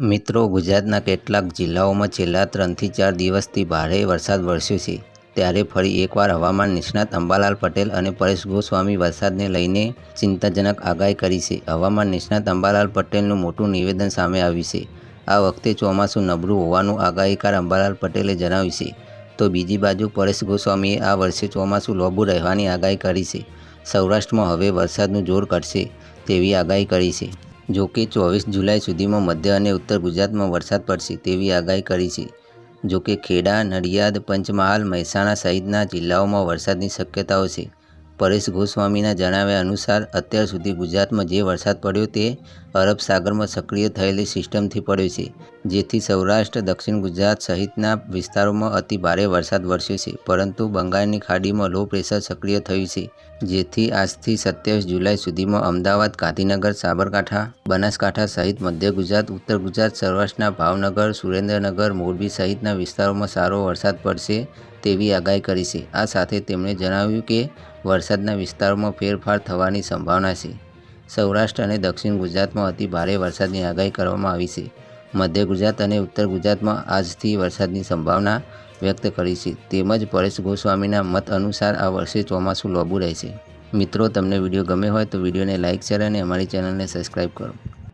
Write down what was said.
મિત્રો, ગુજરાતના કેટલાક જિલ્લાઓમાં છેલ્લા ત્રણથી ચાર દિવસથી ભારે વરસાદ વરસ્યો છે. ત્યારે ફરી એકવાર હવામાન નિષ્ણાત અંબાલાલ પટેલ અને પરેશ ગોસ્વામી વરસાદને લઈને ચિંતાજનક આગાહી કરી છે. હવામાન નિષ્ણાત અંબાલાલ પટેલનું મોટું નિવેદન સામે આવ્યું છે. આ વખતે ચોમાસું નબળું હોવાનું આગાહીકાર અંબાલાલ પટેલે જણાવ્યું છે. તો બીજી બાજુ પરેશ ગોસ્વામીએ આ વર્ષે ચોમાસું લોબું રહેવાની આગાહી કરી છે. સૌરાષ્ટ્રમાં હવે વરસાદનું જોર ઘટશે તેવી આગાહી કરી છે. જો કે ચોવીસ જુલાઈ સુધીમાં મધ્ય અને ઉત્તર ગુજરાતમાં વરસાદ પડશે તેવી આગાહી કરી છે. જો કે ખેડા, નડિયાદ, પંચમહાલ, મહેસાણા સહિતના જિલ્લાઓમાં વરસાદની શક્યતાઓ છે. પરેશ ગોસ્વામીના જણાવ્યા અનુસાર, અત્યાર સુધી ગુજરાતમાં જે વરસાદ પડ્યો તે અરબ સાગરમાં સક્રિય થયેલી સિસ્ટમથી પડ્યો છે, જેથી સૌરાષ્ટ્ર, દક્ષિણ ગુજરાત સહિતના વિસ્તારોમાં અતિ ભારે વરસાદ વરસ્યો છે. પરંતુ બંગાળની ખાડીમાં લો પ્રેશર સક્રિય થયું છે, જેથી આજથી સત્યાવીસ જુલાઈ સુધીમાં અમદાવાદ, ગાંધીનગર, સાબરકાંઠા, બનાસકાંઠા સહિત મધ્ય ગુજરાત, ઉત્તર ગુજરાત, સૌરાષ્ટ્રના ભાવનગર, સુરેન્દ્રનગર, મોરબી સહિતના વિસ્તારોમાં સારો વરસાદ પડશે તેવી આગાહી કરી છે. આ સાથે તેમણે જણાવ્યું કે, વરસાદના વિસ્તારોમાં ફેરફાર થવાની સંભાવના છે. સૌરાષ્ટ્ર અને દક્ષિણ ગુજરાતમાં અતિ ભારે વરસાદની આગાહી કરવામાં આવી છે. મધ્ય ગુજરાત અને ઉત્તર ગુજરાતમાં આજથી વરસાદની સંભાવના વ્યક્ત કરી છે. તેમજ પરેશ ગોસ્વામીના મત અનુસાર આ વર્ષે ચોમાસું લોબું રહેશે. મિત્રો, તમને વીડિયો ગમે હોય તો વિડીયોને લાઇક શેર અને અમારી ચેનલને સબસ્ક્રાઈબ કરો.